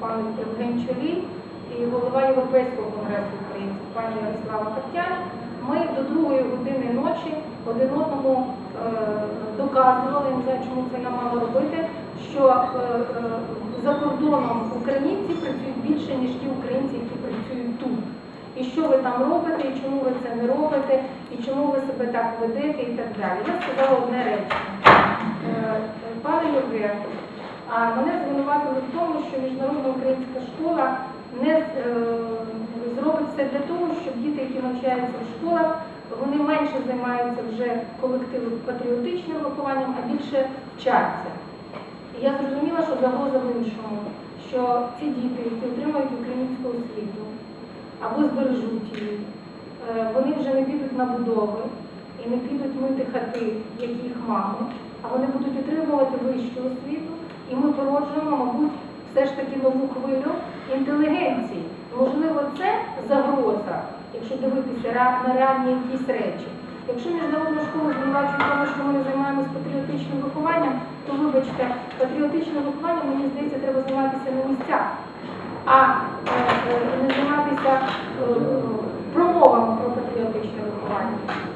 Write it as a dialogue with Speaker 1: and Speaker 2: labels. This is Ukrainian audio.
Speaker 1: пан Євген Чолій і голова Європейського конгресу українців, пані Ярослава Коптян, ми до другої години ночі один одному е, доказували, не знаю, чому це нам мало робити, що е, е, за кордоном українці працюють більше, ніж ті українці, які працюють тут. І що ви там робите, і чому ви це не робите, і чому ви себе так ведете, і так далі. Я сказала одне речення. Пане Євген, мене звинуватили в тому, що міжнародна українська школа не е, зробить все для того, щоб діти, які навчаються в школах, вони менше займаються вже колективом патріотичним вихованням, а більше вчаться. І я зрозуміла, що загроза в іншому, що ці діти, які отримують українську освіту або збережуть її, е, вони вже не підуть на будови і не підуть мити хати, як їх мами, а вони будуть отримувати вищу освіту, і ми породжуємо, мабуть, все ж таки нову хвилю інтелігенції. Можливо, це загроза, якщо дивитися на реальні якісь речі. Якщо міжнародна школа звинувачує тому, що ми не займаємося патріотичним вихованням, то вибачте, патріотичним вихованням, мені здається, треба займатися на місцях, а